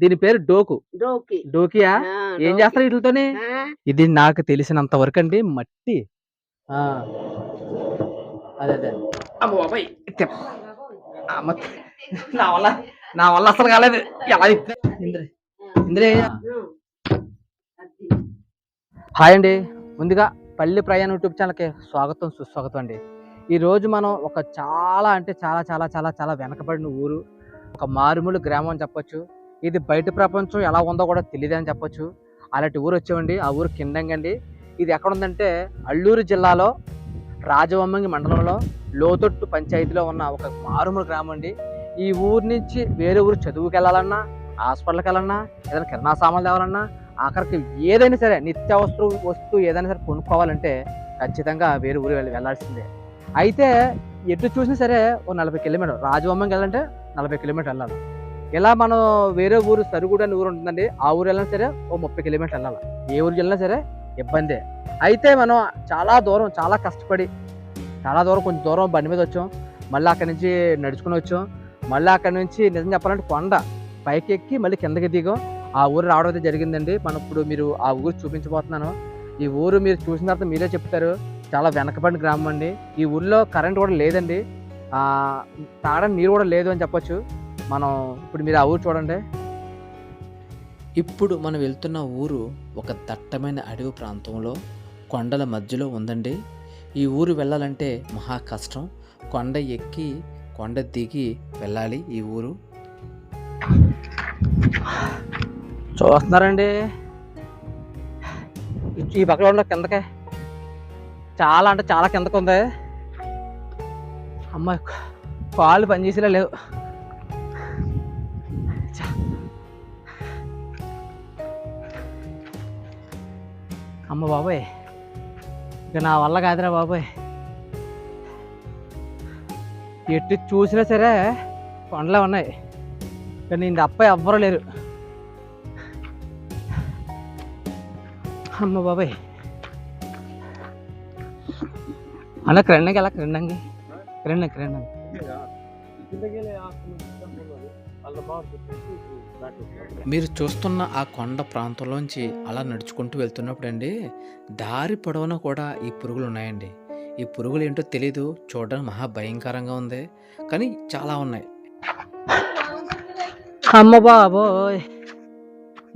దీని పేరు డోకు. డోకి. డోకియా? ఏం. చేస్తారు వీటితోని? ఇది నాకు తెలిసినంత వరకు అండి మట్టి. అదే అదే. అమ్మ బాబాయ్. నా వల్ల నా వల్ల అసలు కాలేదు. ఎలా? ఇంద్ర. ఇంద్ర. హాయ్ అండి. ముందుగా పల్లి ప్రయాణ యూట్యూబ్ ఛానల్కి స్వాగతం సుస్వాగతం అండి. ఈ రోజు మనం ఒక చాలా అంటే చాలా చాలా చాలా చాలా వెనకబడిన ఊరు. ఒక మారుమూల గ్రామం అని చెప్పొచ్చు. ఇది బయట ప్రపంచం ఎలా ఉందో కూడా తెలియదు అని చెప్పొచ్చు. అలాంటి ఊరు వచ్చామండి ఆ ఊరు కిందంగండి ఇది ఎక్కడ ఉందంటే అల్లూరు జిల్లాలో రాజవమ్మంగి మండలంలో లోతొట్టు పంచాయతీలో ఉన్న ఒక మారుమూల గ్రామం అండి. ఈ ఊరు నుంచి వేరే ఊరు చదువుకి వెళ్ళాలన్నా హాస్పిటల్కి వెళ్ళాలన్నా ఏదైనా కిరాణా సామాన్లు తేవాలన్నా ఆఖరికి ఏదైనా సరే నిత్యావసర వస్తువు ఏదైనా సరే కొనుక్కోవాలంటే ఖచ్చితంగా వేరే ఊరు వెళ్ళి వెళ్ళాల్సిందే. అయితే ఎటు చూసినా సరే ఓ నలభై కిలోమీటర్ రాజవమ్మంకి వెళ్ళాలంటే నలభై కిలోమీటర్ వెళ్ళాలి. ఇలా మనం వేరే ఊరు సరుగుడు అనే ఊరు ఉంటుందండి ఆ ఊరు వెళ్ళినా సరే ఓ ముప్పై కిలోమీటర్ వెళ్ళాలి. ఏ ఊరికి వెళ్ళినా సరే ఇబ్బందే. అయితే మనం చాలా దూరం చాలా కష్టపడి చాలా దూరం కొంచెం దూరం బండి మీద వచ్చాం. మళ్ళీ అక్కడి నుంచి నడుచుకుని వచ్చాం. మళ్ళీ అక్కడి నుంచి నిజం చెప్పాలంటే కొండ పైకి ఎక్కి మళ్ళీ కిందకి దిగాం. ఆ ఊరు రావడం అయితే జరిగిందండి. మనం ఇప్పుడు మీరు ఆ ఊరు చూపించబోతున్నాను. ఈ ఊరు మీరు చూసిన తర్వాత మీరే చెప్తారు. చాలా వెనకబడిన గ్రామం అండి. ఈ ఊళ్ళో కరెంట్ కూడా లేదండి. ఆ, తాగడానికి నీరు కూడా లేదు అని చెప్పొచ్చు. మనం ఇప్పుడు మీరు ఆ ఊరు చూడండి. ఇప్పుడు మనం వెళ్తున్న ఊరు ఒక దట్టమైన అడవి ప్రాంతంలో కొండల మధ్యలో ఉందండి. ఈ ఊరు వెళ్ళాలంటే మహా కష్టం. కొండ ఎక్కి కొండ దిగి వెళ్ళాలి ఈ ఊరు. చూస్తున్నారండి ఈ- పక్కన ఉన్న కిందకే. చాలా అంటే చాలా కిందకు ఉంది అమ్మ కాళ్ళు పనిచేసేలా లేవు. అమ్మ బాబాయ్ ఇక నా వల్ల కాదురా బాబాయ్. ఎట్టి చూసినా సరే కొండలే ఉన్నాయి కానీ ఇంత అబ్బాయి ఎవ్వరూ లేరు. అమ్మ బాబాయ్. అన్న క్రెండంగి ఎలా క్రెండంగి క్రెండంగి క్రెండంగి మీరు చూస్తున్న ఆ కొండ ప్రాంతంలోంచి అలా నడుచుకుంటూ వెళ్తున్నప్పుడు అండి దారి పొడవునా కూడా ఈ పురుగులు ఉన్నాయండి. ఈ పురుగులు ఏంటో తెలీదు చూడడానికి మహా భయంకరంగా ఉంది కానీ చాలా ఉన్నాయి. అమ్మ బాబోయ్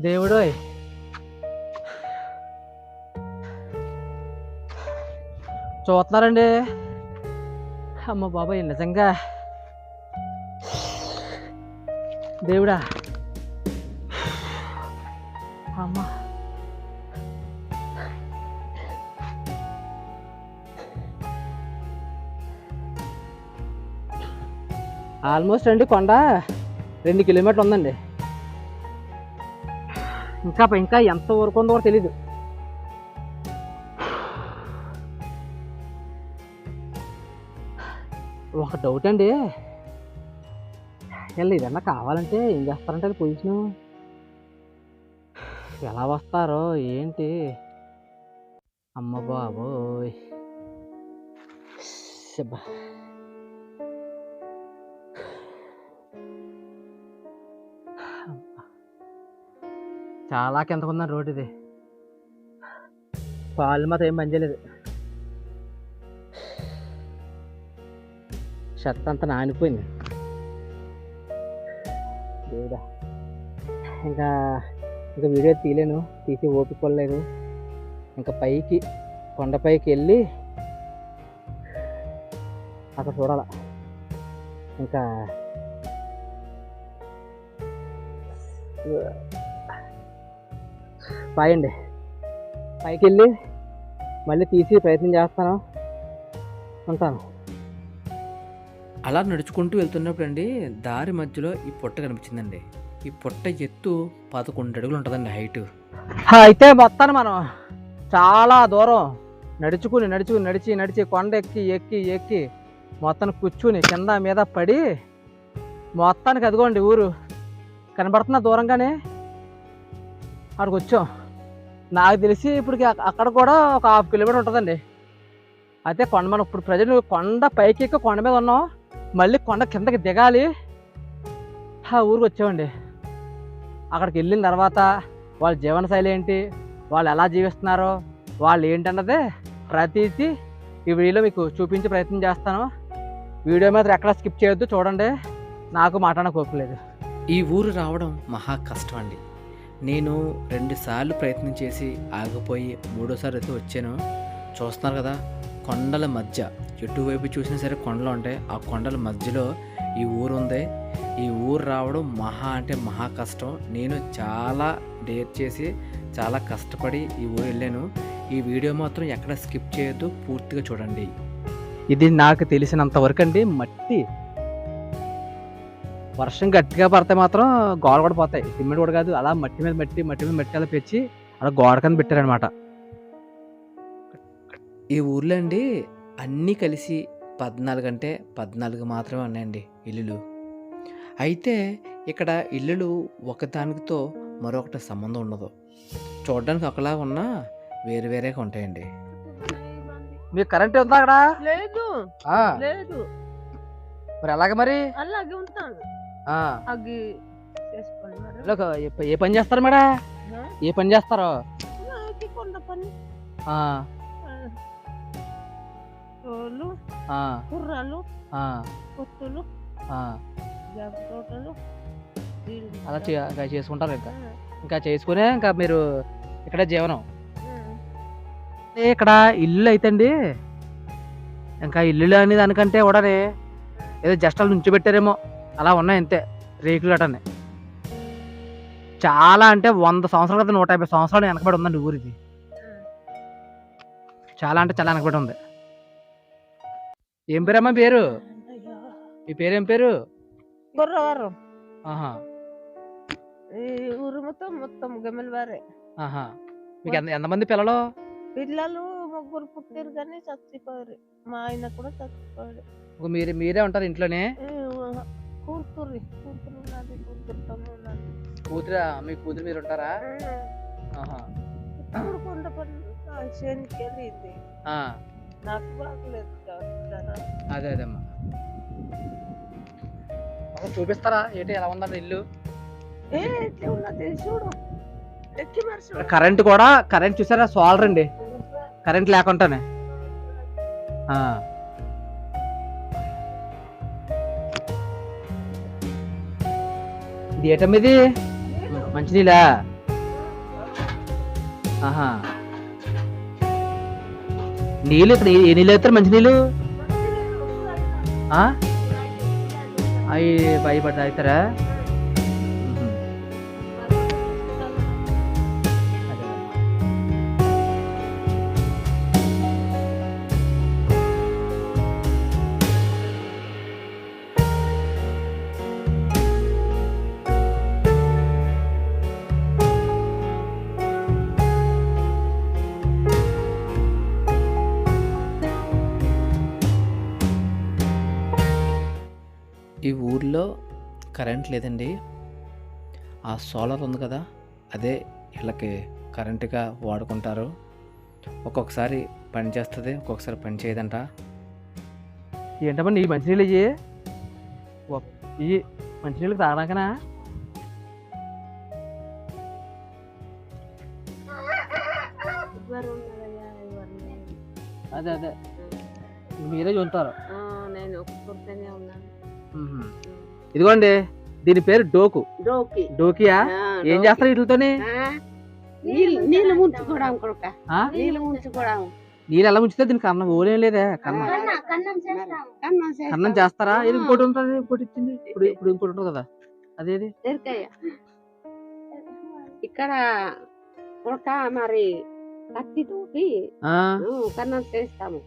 దేవుడోయ్. చూస్తున్నారండి? అమ్మ బాబాయ్ నిజంగా. దేవుడా. అమ్మ. ఆల్మోస్ట్ అండి కొండ రెండు కిలోమీటర్లు ఉందండి. ఇంకా ఇంకా ఎంత వరకు ఉందో కూడా తెలీదు. ఒక డౌట్ అండి. వీళ్ళు ఏదన్నా కావాలంటే ఏం చేస్తారంటే అది పొజిషను ఎలా వస్తారో ఏంటి? అమ్మ బాబోయ్. శబ్బా. చాలా కింద ఉందండి రోడ్ ఇది. పాలు మాత్రం ఏం పనిచేయలేదు షర్ట్ అంతా నానిపోయింది. ఇంకా ఇంకా వీడియో తీయలేను తీసి ఓపిక ఇంకా పైకి కొండపైకి వెళ్ళి అక్కడ చూడాల. ఇంకా పాయండి. పైకి వెళ్ళి మళ్ళీ తీసి ప్రయత్నం చేస్తాను. ఉంటాను. అలా నడుచుకుంటూ వెళ్తున్నప్పుడు అండి దారి మధ్యలో ఈ పుట్ట కనిపించిందండి. ఈ పుట్ట ఎత్తు పదకొండు అడుగులు ఉంటుందండి హైట్. అయితే మొత్తాన్ని మనం చాలా దూరం నడుచుకుని నడుచుకుని నడిచి నడిచి కొండ ఎక్కి ఎక్కి ఎక్కి మొత్తం కూర్చుని కింద మీద పడి మొత్తానికి అదిగోండి ఊరు. కనబడుతున్న దూరంగానే అక్కడికి వచ్చాం. నాకు తెలిసి ఇప్పుడు అక్కడ కూడా ఒక హాఫ్ కిలోమీటర్ ఉంటుందండి. అయితే కొండ మనం ఇప్పుడు ప్రజెంట్ కొండ పైకి ఎక్కి కొండ మీద ఉన్నాం. మళ్ళీ కొండ కిందకి దిగాలి. ఆ ఊరికి వచ్చామండి. అక్కడికి వెళ్ళిన తర్వాత వాళ్ళ జీవనశైలి ఏంటి వాళ్ళు ఎలా జీవిస్తున్నారో వాళ్ళు ఏంటన్నదే ప్రతిదీ ఈ వీడియోలో మీకు చూపించే ప్రయత్నం చేస్తాను. వీడియో మాత్రం ఎక్కడ స్కిప్ చేయొద్దు చూడండి. నాకు మాట్లాడక ఓపిక ఈ ఊరు రావడం మహా కష్టం అండి. నేను రెండుసార్లు ప్రయత్నం చేసి ఆగిపోయి మూడోసారి అయితే వచ్చాను. చూస్తున్నారు కదా కొండల మధ్య ఎటువైపు చూసినా సరే కొండలు ఉంటాయి. ఆ కొండల మధ్యలో ఈ ఊరు ఉంది ఈ ఊరు రావడం మహా అంటే మహా కష్టం. నేను చాలా డేర్ చేసి చాలా కష్టపడి ఈ ఊరు వెళ్ళాను. ఈ వీడియో మాత్రం ఎక్కడ స్కిప్ చేయొద్దు పూర్తిగా చూడండి. ఇది నాకు తెలిసినంత వరకు అండి మట్టి వర్షం గట్టిగా పడితే మాత్రం గోడ కూడా పోతాయి. సిమెంట్ కూడా కాదు అలా మట్టి మీద మట్టి మట్టి మీద మట్టి అలా పెంచి అలా గోడ కింద పెట్టారనమాట ఈ ఊర్లో అండి అన్నీ కలిసి పద్నాలుగు అంటే పద్నాలుగు మాత్రమే ఉన్నాయండి ఇల్లులు. అయితే ఇక్కడ ఇల్లులు ఒకదానితో మరొకటి సంబంధం ఉండదు. చూడడానికి ఒకలా ఉన్నా వేరు వేరేగా ఉంటాయండి. మీకు కరెంట్ ఉందా అక్కడ? లేదు. ఆ, లేదు. మరి ఎలాగ మరి? అలాగే ఉంటాను. ఏ పని చేస్తారు మేడా? ఏ పని చేస్తారో? కుర్రాలు ఆ, కొత్తులు. తోటలు అలా చే- ఇంకా చేసుకుంటారు ఇంకా. ఇంకా చేసుకునే ఇంకా మీరు ఇక్కడే జీవనం. ఇక్కడ ఇల్లు అయితే అండి ఇంకా ఇల్లు అనే దానికంటే కూడా ఏదో జస్ట్ అలా నుంచి పెట్టారేమో అలా ఉన్నాయి అంతే రేకులు అటని. చాలా అంటే వంద సంవత్సరాల క్రితం నూట యాభై సంవత్సరాలు వెనకబడి ఉందండి ఊరిది. చాలా అంటే చాలా వెనకబడి ఉంది. ఏం పేరమ్మా పేరు. మీ పేరు ఏం పేరు? గుర్రవారం ఆహా. ఈ ఊరు మొత్తం మొత్తం గమ్మెల వారే. ఆహా. మీకు ఎంత ఎంతమంది పిల్లలు? పిల్లలు ముగ్గురు పుట్టారు కానీ చచ్చిపోయారు. మా ఆయన కూడా చచ్చిపోయాడు. ఇంకో మీరే మీరే ఉంటారు ఇంట్లోనే? ఈ కూతురు కూతురు ఉన్నది కూతురు తమ్ముడు ఉన్నది కూతురు మీ కూతురు మీరు ఉంటారా? ఆహా. ఇప్పుడు కొండ పని చేనికి వెళ్ళింది. ఆ, నాకు బాగలేదు. కదా అదే అదే అమ్మా. ఒకసారి చూపిస్తారా? ఏంటి? ఎలా ఉందండి ఇల్లు? ఏ ఎట్లా ఉన్నది చూడు. ఎక్కి మరి ఇక్కడ చూడు కరెంట్ కూడా కరెంట్ చూసారా? సోలర్ అండి. కరెంట్ లేకుండానే. ఆ. ఇది ఏటమ్మ ఇది? మంచినీళ్ళా ఆహా. నీళ్ళు ఇక్కడ ఏ- ఏ నీళ్ళు వేస్తారు మంచినీళ్ళు. ఆ? అవి భయపడతారా ఈ ఊర్లో కరెంట్ లేదండి. ఆ సోలార్ ఉంది కదా అదే వీళ్ళకి కరెంటుగా వాడుకుంటారు. ఒక్కొక్కసారి పని చేస్తుంది ఒక్కొక్కసారి పని చేయదంట. ఏంటమ్మా నీ మంచినీళ్ళు ఒ- ఇయ్యి మంచినీళ్ళు తాగడాకనా అదే అదే. మీరే చూస్తారు ఆ, నేను ఒక్కరితోనే ఉన్నాను. ఇదిగోండి దీని పేరు డోకు. డోకి. డోకియా? ఏం చేస్తారు వీటితోని? నీళ్ళు నీళ్ళు ముంచుకోవడం కొడుక. ఆ? నీళ్ళు ముంచుకోవడం. నీళ్ళు ఎలా ఉంచితే దీనికి అన్నం ఓలేం లేదే కన్నం. కన్నం కన్నం చేస్తారా? ఇది ఇంకోటి ఉంటుంది ఇంకోటి ఇచ్చింది. ఇప్పుడు ఇప్పుడు ఇంకోటి ఉంటుంది కదా. అదేది? ఇక్కడ మరి కత్తితోటి ఆ, ఉ, కన్నం చేస్తాము.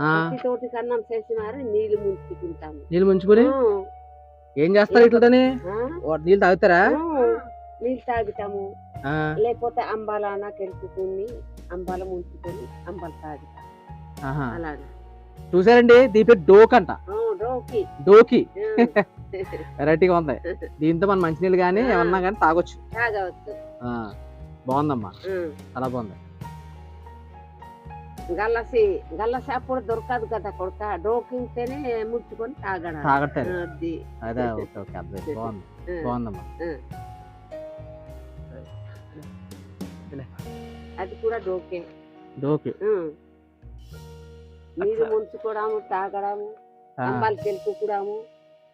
కత్తితోటి కన్నం చేసి మరి నీళ్ళు ముంచుకుంటాము. నీళ్ళు ముంచుకొని? ఏం చేస్తారు ఓ, నీళ్ళు తాగుతారా? నీళ్ళు తాగుతాము. లేకపోతే అంబాలన కెలుపుకొని అంబాల ముంచుకొని అంబాలు తాగుతాం. అలాగే. చూసారండి? దీని పేరు డోక్ అంట. డోకి. వెరైటీగా ఉంది. దీంతో మనం మంచినీళ్ళు కానీ ఏమన్నా కానీ తాగొచ్చు. బాగుందమ్మా. చాలా బాగుంది. గల్లసి గల్లసి అప్పుడు దొరకదు కదా కొడుక. డోకింటేనే ముట్టుకొని తాగడం. తాగట్టారు అది. అదే ఓకే ఓకే అర్థం బాగుంది. ఉ. బాగుందమ్మా. ఉ. వద్దులే అది కూడా డోకే. డోకి. నీరు ముంచుకోవడము తాగడము అంబాలు తెలుపుకోవడము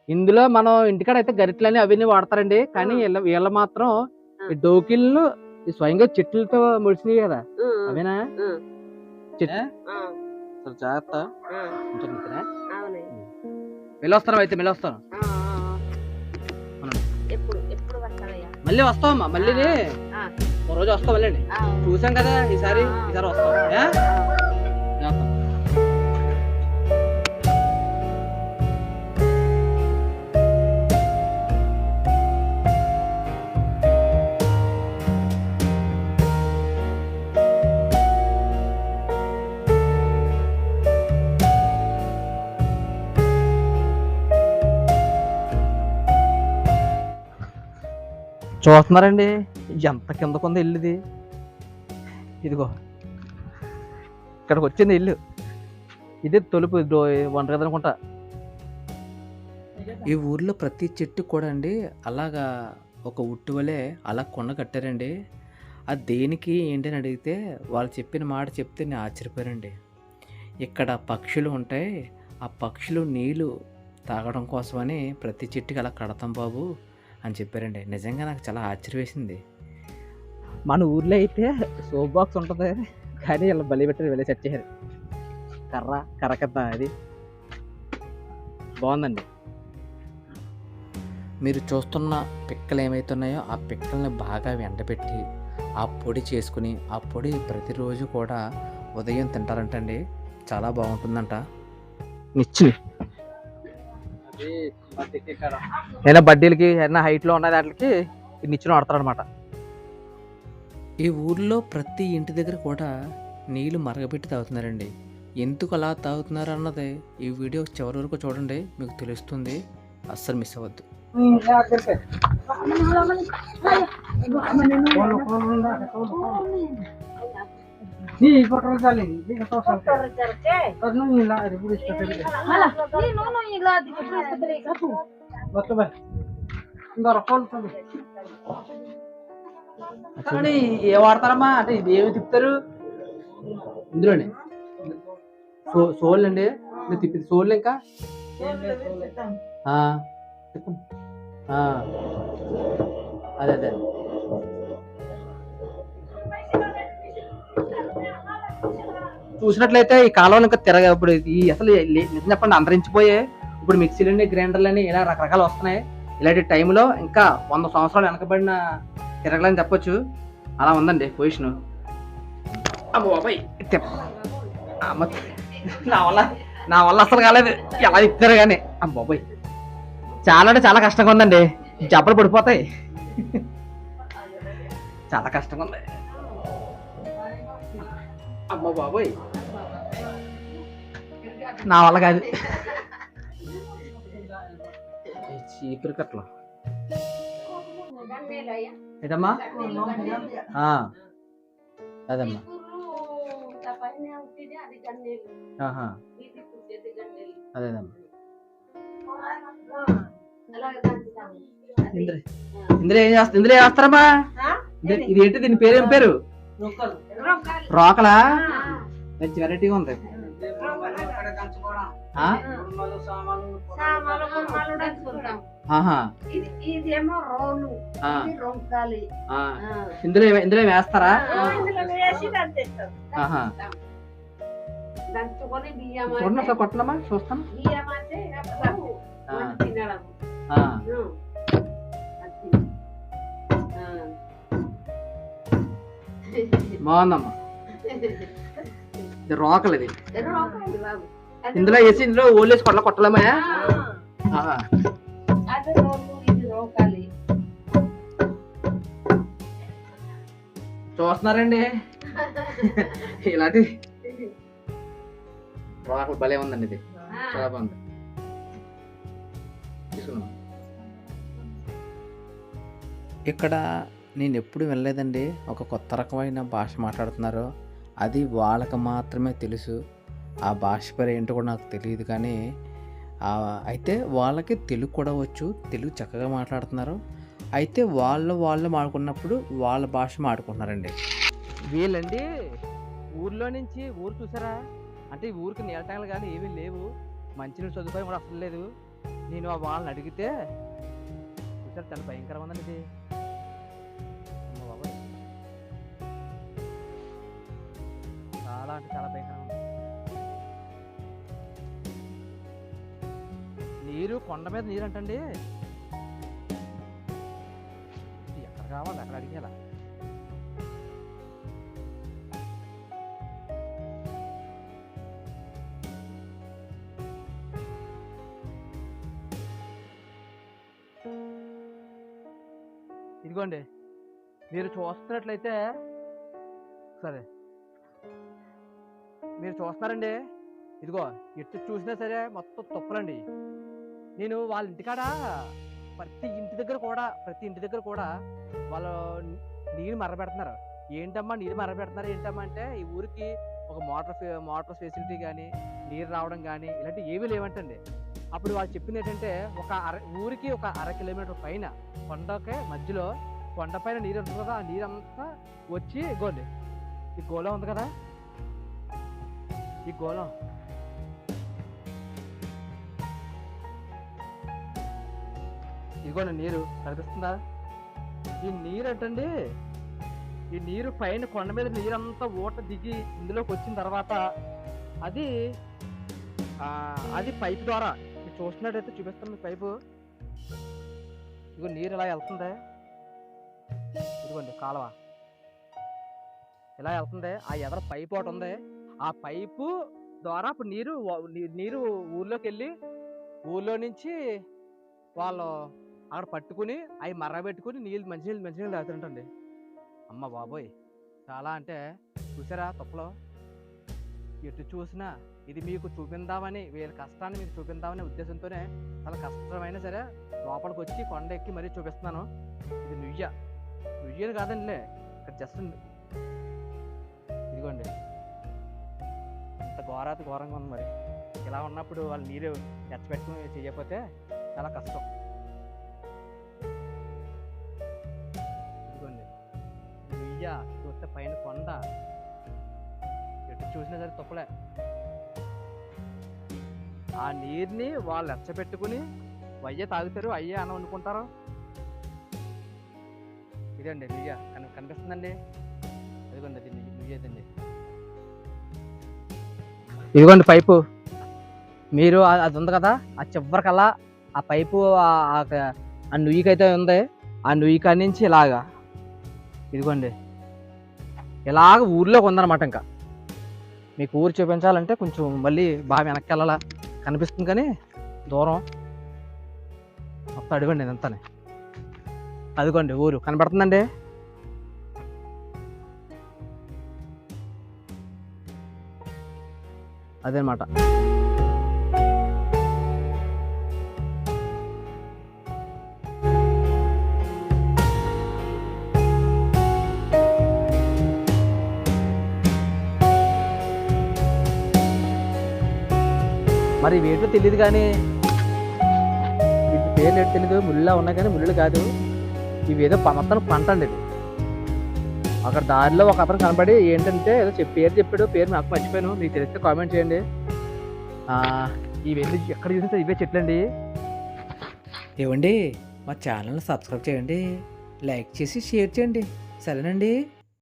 ఇందులో మనం ఇంటికాడ అయితే గరిటలని అవన్నీ వాడతారండి. కానీ. వీళ్ళ మాత్రం ఈ స్వయంగా చెట్లతో ముడిచినాయి కదా. అవేనా? ఆ, జాగ్రత్త. ఉంచుకుంటున్నా. అవునే. వెళ్ళొస్తాను. అయితే మళ్ళీ వస్తానయ్యా మళ్ళీ. ఒక రోజు వస్తాం మళ్ళీ చూసాం కదా ఈసారి. ఈసారి వస్తాం చూస్తున్నారండి ఎంత కిందకుంది ఇల్లుది? ఇదిగో ఇక్కడికి వచ్చింది ఇల్లు. ఇది తొలుపు డో- వంట అనుకుంటా. ఈ ఊర్లో ప్రతి చెట్టు కూడా అండి అలాగా ఒక ఉట్టు వలె అలా కొండ కట్టారండి. అది దేనికి ఏంటని అడిగితే వాళ్ళు చెప్పిన మాట చెప్తే నేను ఆశ్చర్యపోయానండి. ఇక్కడ పక్షులు ఉంటాయి ఆ పక్షులు నీళ్ళు తాగడం కోసమని ప్రతి చెట్టుకి అలా కడతాం బాబు. అని చెప్పారండి. నిజంగా నాకు చాలా ఆశ్చర్య వేసింది మన ఊర్లో అయితే సోప్ బాక్స్ ఉంటుంది కానీ ఇలా బలి పెట్టి వెళ్ళి సెట్ చేశారు కర్ర కింద అది. బాగుందండి. మీరు చూస్తున్న పిక్కలు ఏమైతున్నాయో ఆ పిక్కల్ని బాగా ఎండబెట్టి ఆ పొడి చేసుకుని ఆ పొడి ప్రతిరోజు కూడా ఉదయం తింటారంటండి. చాలా బాగుంటుందంట. నిచ్చు ఏదైనా బడ్డీలకి ఏదైనా హైట్లో ఉన్న ఈ నిచ్చును అనమాట ఈ ఊర్లో ప్రతి ఇంటి దగ్గర కూడా నీళ్ళు మరగబెట్టి తాగుతున్నారండి. ఎందుకు అలా తాగుతున్నారు అన్నది ఈ వీడియో చివరి వరకు చూడండి మీకు తెలుస్తుంది. అస్సలు మిస్ అవ్వద్దు. కానీ ఏ వాడతారమ్మా అంటే ఇది ఏమి తిప్పుతారు? ఇందులోనే. సో సోల్ అండి. ఇది తిప్పింది సోల్ ఇంకా? తిప్పు. అదే అదే. చూసినట్లయితే ఈ కాలంలో ఇంకా తిరగ ఇప్పుడు ఈ అసలు నిజం చెప్పండి అంతరించిపోయే. ఇప్పుడు మిక్సీలని గ్రైండర్లని ఇలా రకరకాలు వస్తున్నాయి. ఇలాంటి టైంలో ఇంకా వంద సంవత్సరాలు వెనకబడిన తిరగలని చెప్పొచ్చు. అలా ఉందండి పొజిషన్. అమ్మ బాబాయ్. తిప్ప. నా వల్ల నా వల్ల అసలు కాలేదు. ఎలా ఇస్తారు కానీ. అమ్మ బాబాయ్. చాలా అంటే చాలా కష్టంగా ఉందండి. జబ్బలు పడిపోతాయి. చాలా కష్టంగా ఉంది. అమ్మ బాబాయ్. నా వల్ల కాదు. చీపురు కట్టలు? ఏటమ్మా అదమ్మా. అదేదమ్మా. ఇందులో ఇందులో ఏం చేస్తా ఇందులో ఏం చేస్తారమ్మా? ఇది- ఇది ఏంటి? దీని పేరు ఏం పేరు? రోకలా మంచి వెరైటీగా ఉంది. ఆ? ఆహా. ఇదేమో రోలు. ఆ, ఇది రొంకాలి. ఆ. ఇందులో ఇందులో వేస్తారా? చూడండి అసలు కొట్టనమ్మా చూస్తాను. బాగుందమ్మా. ఇది రోకలు ఇది. ఇందులో వేసి ఇందులో ఓలేసి కొట్ల కొట్టలేమా చూస్తున్నారండి. ఇలాంటి రోకలు భలే ఉందండి ఇది. చాలా బాగుంది. తీసుకున్నాం ఇక్కడ నేను ఎప్పుడు వినలేదండి ఒక కొత్త రకమైన భాష మాట్లాడుతున్నారు. అది వాళ్ళకి మాత్రమే తెలుసు. ఆ భాష పేరు ఏంటో కూడా నాకు తెలియదు కానీ అయితే వాళ్ళకి తెలుగు కూడా వచ్చు. తెలుగు చక్కగా మాట్లాడుతున్నారు. అయితే వాళ్ళు వాళ్ళు మాడుకున్నప్పుడు వాళ్ళ భాష మాడుకుంటున్నారండి వీళ్ళండి ఊర్లో నుంచి ఊరు చూసారా? అంటే ఊరికి నీళ్ళ కానీ ఏమీ లేవు. మంచినీళ్ళు సదుపాయం కూడా అసలు లేదు. నేను వాళ్ళని అడిగితే చూసారు చాలా భయంకరంగా ఉందండి ఇది. అంటే చాలా భయంకరంగా ఉంది. నీరు కొండ మీద నీరు అంటండి ఎక్కడ కావాలి? అక్కడ అడిగేలా? ఇదిగోండి. మీరు చూస్తున్నట్లయితే సరే. మీరు చూస్తున్నారండి? ఇదిగో ఎటు చూసినా సరే మొత్తం తుప్పలండి. నేను వాళ్ళ ఇంటికాడ? ప్రతి ఇంటి దగ్గర కూడా ప్రతి ఇంటి దగ్గర కూడా వాళ్ళు నీరు మరబెడుతున్నారు ఏంటమ్మా నీరు మరబెడుతున్నారు ఏంటమ్మా అంటే ఈ ఊరికి ఒక మోటార్ మోటార్ ఫెసిలిటీ కానీ నీరు రావడం కానీ ఇలాంటివి ఏమీ లేవంటండి. అప్పుడు వాళ్ళు చెప్పింది ఏంటంటే ఒక అర ఊరికి ఒక అర కిలోమీటర్ పైన కొండకే మధ్యలో కొండపైన నీరు ఉంటుంది కదా ఆ నీరు అంతా వచ్చి ఇగోండి ఈ గోళం ఉంది కదా? ఈ గోళం. ఇదిగోండి నీరు కనిపిస్తుందా ఈ నీరు ఏంటండి ఈ నీరు పైన కొండ మీద నీరంతా ఊట దిగి ఇందులోకి వచ్చిన తర్వాత అది అది పైప్ ద్వారా మీరు చూస్తున్నట్టయితే చూపిస్తాను మీ పైపు. ఇదిగో నీరు ఇలా వెళ్తుంది. ఇదిగోండి కాలువ. ఇలా వెళ్తుంది. ఆ ఎదర పైప్ ఒకటి ఉంది. ఆ పైపు ద్వారా అప్పుడు నీరు నీరు ఊర్లోకి వెళ్ళి ఊర్లో నుంచి వాళ్ళు అక్కడ పట్టుకుని అవి మర్ర పెట్టుకుని నీళ్ళు మంచినీళ్ళు మంచినీళ్ళు తాగుతుంటండి అమ్మ బాబోయ్! చాలా అంటే చూసారా తప్పులో? ఎటు చూసినా ఇది మీకు చూపిందామని వీళ్ళ కష్టాన్ని మీకు చూపిందామనే ఉద్దేశంతోనే చాలా కష్టమైనా సరే లోపలికి వచ్చి కొండ ఎక్కి మరీ చూపిస్తున్నాను. ఇది నుయ్య. నుయ్యని కాదండి ఇక్కడ జస్ట్ ఇదిగోండి. ఘోరాతి ఘోరంగా ఉంది మరి. ఇలా ఉన్నప్పుడు వాళ్ళు నీరు ఎచ్చపెట్టుకుని చేయకపోతే చాలా కష్టం. ఇదిగోండి. నుయ్య చూస్తే పైన కొండ. ఎటు చూసినా సరే తప్పులే ఆ నీరుని వాళ్ళు ఎచ్చపెట్టుకుని అయ్యే తాగుతారు అయ్యే అని వండుకుంటారు. ఇదండి నుయ్య. కనిపిస్తుందండి అదిగోండి అది నుయ్య. నుయ్యేదండి ఇదిగోండి పైపు. మీరు అది ఉంది కదా ఆ చివరికల్లా ఆ పైపు ఆ- నుయ్యికైతే ఉంది. ఆ నుయ్యి నుంచి ఇలాగా. ఇదిగోండి. ఇలాగ ఊర్లోకి ఉందన్నమాట ఇంకా. మీకు ఊరు చూపించాలంటే కొంచెం మళ్ళీ బాగా వెనక్కి వెళ్ళాలా కనిపిస్తుంది కానీ దూరం. మొత్తం అడిగండి ఇదంతానే. అదిగోండి ఊరు. కనబడుతుందండి? అదనమాట. మరి వేటో తెలియదు కానీ వీటి పేర్లు ఏంటో తెలియదు ముళ్ళులా ఉన్నాయి కానీ ముళ్ళు కాదు. ఇవి ఏదో మొత్తం పంట అండి ఇది. అక్కడ దారిలో ఒక అతను కనబడి ఏంటంటే ఏదో చెప్పి పేరు చెప్పాడు పేరు నాకు మర్చిపోయాను. మీకు తెలిస్తే కామెంట్ చేయండి. ఇవన్నీ ఎక్కడ చూసినా ఇవే చెట్లండి. ఏవండి? మా ఛానల్ని సబ్స్క్రైబ్ చేయండి. లైక్ చేసి షేర్ చేయండి. సరేనండి?